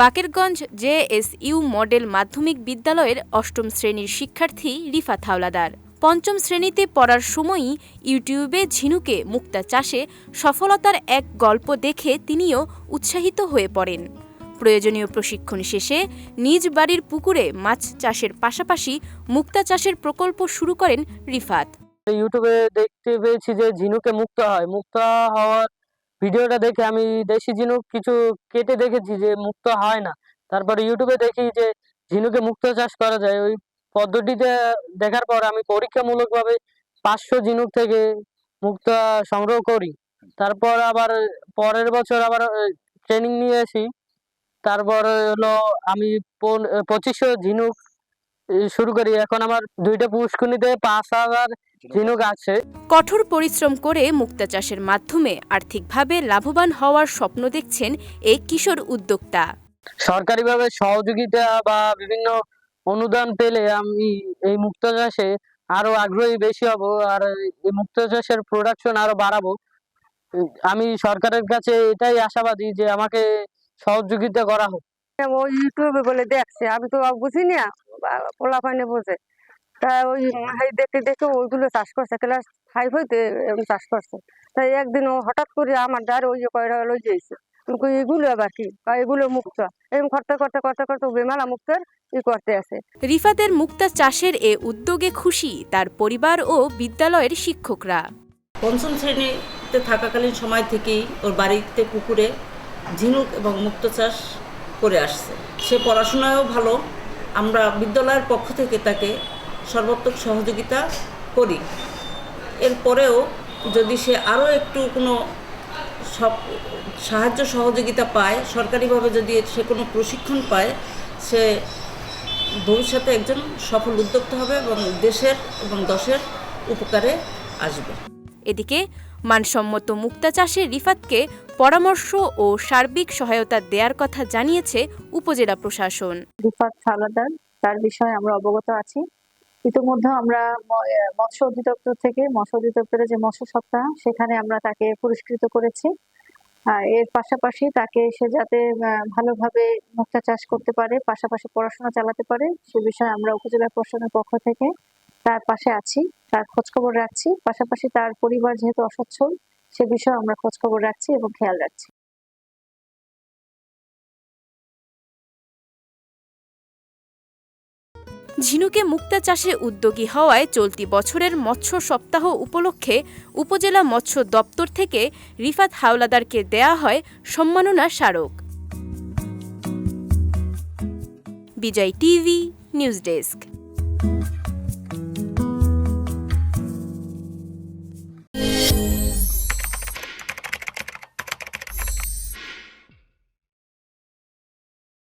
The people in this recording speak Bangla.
বাকেরগঞ্জ জেএসইউ মডেল মাধ্যমিক বিদ্যালয়ের অষ্টম শ্রেণির শিক্ষার্থী রিফাত হাওলাদার পঞ্চম শ্রেণীতে পড়ার সময়ই ইউটিউবে ঝিনুকে মুক্তা চাষে সফলতার এক গল্প দেখে তিনিও উৎসাহিত হয়ে পড়েন। প্রয়োজনীয় প্রশিক্ষণ শেষে নিজ বাড়ির পুকুরে মাছ চাষের পাশাপাশি মুক্তা চাষের প্রকল্প শুরু করেন রিফাত। ইউটিউবে দেখতে পেয়েছি যে ঝিনুকে মুক্ত হয়। মুক্ত হওয়ার ভিডিওটা দেখে আমি দেশি ঝিনুক কিছু কেটে দেখেছি যে মুক্ত হয় না। তারপরে ইউটিউবে দেখি যে ঝিনুকে মুক্ত চাষ করা যায়। ওই পদ্ধতিতে দেখার পর আমি পরীক্ষামূলকভাবে পাঁচশো ঝিনুক থেকে মুক্তা সংগ্রহ করি। তারপর আবার পরের বছর আবার ট্রেনিং নিয়ে আসি। তারপর হলো আমি পঁচিশশো ঝিনুক শুরু করি। এখন আমার দুইটা পুষ্কুনিতে পাঁচ হাজার ঝিনুক আছে। কঠোর পরিশ্রম করে মুক্তা চাষের মাধ্যমে আর্থিকভাবে লাভবান হওয়ার স্বপ্ন দেখছেন এই কিশোর উদ্যোক্তা। সরকারিভাবে সহযোগিতা বা বিভিন্ন অনুদান পেলে আমি এই মুক্ত চাষে আরও আগ্রহী বেশি হব আর এই মুক্ত চাষের প্রোডাকশন আরও বাড়াবো। আমি সরকারের কাছে এটাই আশাবাদী যে আমাকে সহযোগিতা করা হোক। ও ইউটিউবে বলে দেখছে আমি তো বুঝি না বোঝে। তা ওই দেখে দেখে ওইগুলো চাষ করছে ক্লাস ফাইভ হইতে চাষ করছে। তাই একদিন ও হঠাৎ করে আমার দ্বারে ওই যে কয়টা লই যাইছে। এগুলো আবার কি? কয়, এগুলো মুক্ত। এরকম করতে করতে করতে করতে বেমালা মুক্তের ই করতে আছে রিফাতের মুক্তা চাষের এ উদ্যোগে খুশি তার পরিবার ও বিদ্যালয়ের শিক্ষকরা। পঞ্চম শ্রেণীতে থাকাকালীন সময় থেকেই ওর বাড়িতে পুকুরে ঝিনুক এবং মুক্ত চাষ করে আসছে। সে পড়াশোনায়ও ভালো। আমরা বিদ্যালয়ের পক্ষ থেকে তাকে সর্বাত্মক সহযোগিতা করি। এরপরেও যদি সে আরও একটু কোনো সব সাহায্য সহযোগিতা পায় সরকারিভাবে যদি সে কোনো প্রশিক্ষণ পায় সে ভবিষ্যতে একজন সফল উদ্যোক্তা হবে এবং দেশের এবং দশের উপকারে আসবে। এদিকে মানসম্মত মুক্তা চাষে রিফাতকে পরামর্শ ও সার্বিক সহায়তা দেওয়ার কথা জানিয়েছে উপজেলা প্রশাসন। রিফাত হাওলাদার তার বিষয়ে আমরা অবগত আছি। ইতিমধ্যে আমরা মৎস্য অধিদপ্তর থেকে, মৎস্য অধিদপ্তরের যে মৎস্য সপ্তাহ সেখানে আমরা তাকে পুরস্কৃত করেছি। এর পাশাপাশি তাকে সে যাতে ভালোভাবে মুক্তা চাষ করতে পারে, পাশাপাশি পড়াশোনা চালাতে পারে, সে বিষয়ে আমরা উপজেলা প্রশাসনের পক্ষ থেকে তার পাশে আছি, তার খোঁজখবর রাখছি। পাশাপাশি তার পরিবার যেহেতু অসচ্ছল, সে বিষয়ে আমরা খোঁজখবর রাখছি এবং খেয়াল রাখছি। ঝিনুকে মুক্তা চাষে উদ্যোগী হওয়ায় চলতি বছরের মৎস্য সপ্তাহ উপলক্ষে উপজেলা মৎস্য দপ্তর থেকে রিফাত হাওলাদারকে দেয়া হয় সম্মাননা স্মারক। Bijoy TV, news desk.